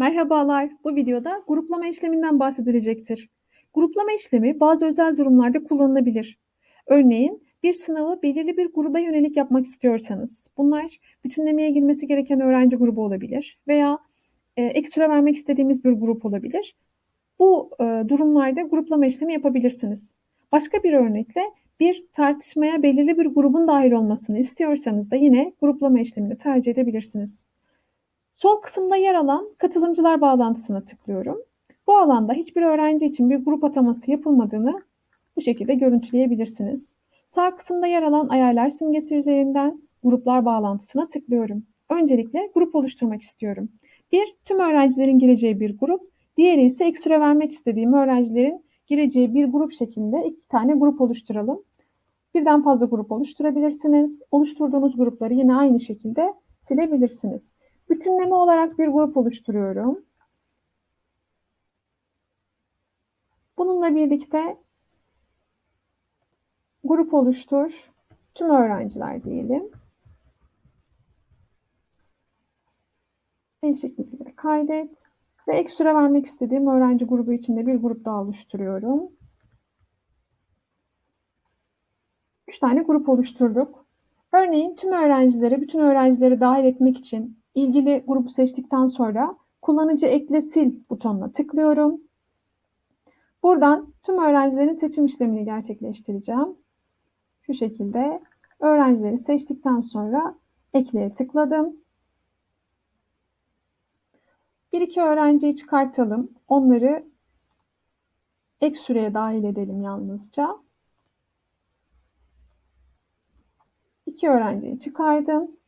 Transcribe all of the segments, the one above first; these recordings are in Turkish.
Merhabalar, bu videoda gruplama işleminden bahsedilecektir. Gruplama işlemi bazı özel durumlarda kullanılabilir. Örneğin bir sınavı belirli bir gruba yönelik yapmak istiyorsanız, bunlar bütünlemeye girmesi gereken öğrenci grubu olabilir veya e, ekstra vermek istediğimiz bir grup olabilir. Bu e, durumlarda gruplama işlemi yapabilirsiniz. Başka bir örnekle bir tartışmaya belirli bir grubun dahil olmasını istiyorsanız da yine gruplama işlemini tercih edebilirsiniz. Sol kısımda yer alan katılımcılar bağlantısına tıklıyorum. Bu alanda hiçbir öğrenci için bir grup ataması yapılmadığını bu şekilde görüntüleyebilirsiniz. Sağ kısımda yer alan ayarlar simgesi üzerinden gruplar bağlantısına tıklıyorum. Öncelikle grup oluşturmak istiyorum. Bir, tüm öğrencilerin gireceği bir grup, diğeri ise ek süre vermek istediğim öğrencilerin gireceği bir grup şeklinde iki tane grup oluşturalım. Birden fazla grup oluşturabilirsiniz. Oluşturduğunuz grupları yine aynı şekilde silebilirsiniz. Bütünleme olarak bir grup oluşturuyorum. Bununla birlikte grup oluştur tüm öğrenciler diyelim. Değişiklikleri kaydet ve ek süre vermek istediğim öğrenci grubu içinde bir grup daha oluşturuyorum. Üç tane grup oluşturduk. Örneğin tüm öğrencileri, bütün öğrencileri dahil etmek için ilgili grubu seçtikten sonra kullanıcı ekle sil butonuna tıklıyorum. Buradan tüm öğrencilerin seçim işlemini gerçekleştireceğim. Şu şekilde öğrencileri seçtikten sonra ekleye tıkladım. Bir iki öğrenciyi çıkartalım. Onları ek süreye dahil edelim yalnızca. İki öğrenciyi çıkardım.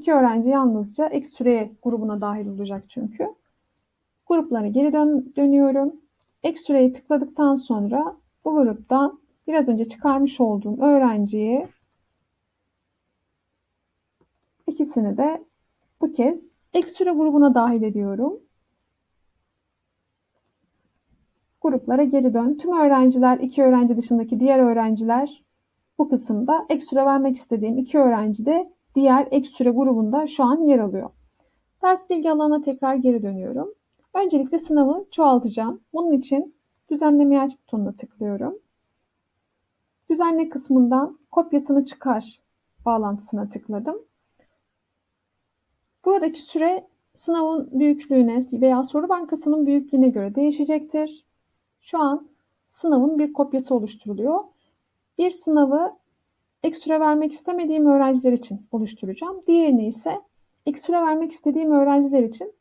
İki öğrenci yalnızca ek süreye grubuna dahil olacak çünkü. Gruplara geri dön dönüyorum. Ek süreyi tıkladıktan sonra bu gruptan biraz önce çıkarmış olduğum öğrenciyi ikisini de bu kez ek süre grubuna dahil ediyorum. Gruplara geri dön. Tüm öğrenciler, iki öğrenci dışındaki diğer öğrenciler bu kısımda ek süre vermek istediğim iki öğrenci de diğer ek süre grubunda şu an yer alıyor. Ders bilgi alanına tekrar geri dönüyorum. Öncelikle sınavı çoğaltacağım. Bunun için düzenlemeyi aç butonuna tıklıyorum. Düzenle kısmından kopyasını çıkar bağlantısına tıkladım. Buradaki süre sınavın büyüklüğüne veya soru bankasının büyüklüğüne göre değişecektir. Şu an sınavın bir kopyası oluşturuluyor. Bir sınavı ek süre vermek istemediğim öğrenciler için oluşturacağım. Diğerini ise ek süre vermek istediğim öğrenciler için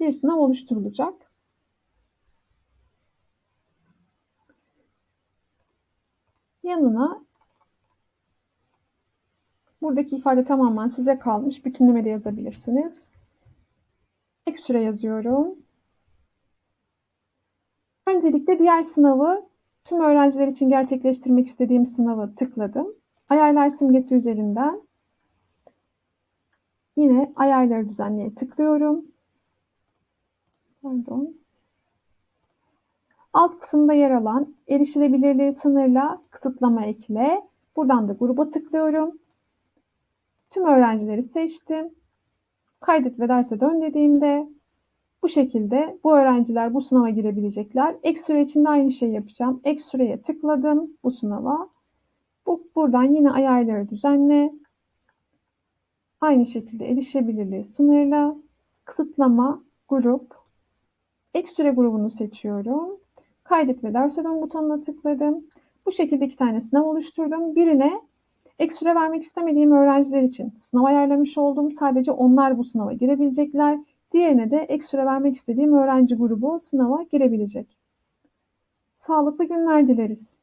bir sınav oluşturulacak. Yanına buradaki ifade tamamen size kalmış. Bütünleme de yazabilirsiniz. Ek süre yazıyorum. Öncelikle diğer sınavı Tüm öğrenciler için gerçekleştirmek istediğim sınavı tıkladım. Ayarlar simgesi üzerinden yine ayarları düzenleye tıklıyorum. Pardon. Alt kısımda yer alan erişilebilirliği sınırla kısıtlama ekle. Buradan da gruba tıklıyorum. Tüm öğrencileri seçtim. Kaydet ve derse dön dediğimde bu şekilde bu öğrenciler bu sınava girebilecekler. Ek süre için de aynı şeyi yapacağım. Ek süreye tıkladım bu sınava. Bu, buradan yine ayarları düzenle. Aynı şekilde erişebilirliği sınırla. Kısıtlama, grup. Ek süre grubunu seçiyorum. Kaydet ve derse dön butonuna tıkladım. Bu şekilde iki tane sınav oluşturdum. Birine ek süre vermek istemediğim öğrenciler için sınav ayarlamış oldum. Sadece onlar bu sınava girebilecekler. Diğerine de ek süre vermek istediğim öğrenci grubu sınava girebilecek. Sağlıklı günler dileriz.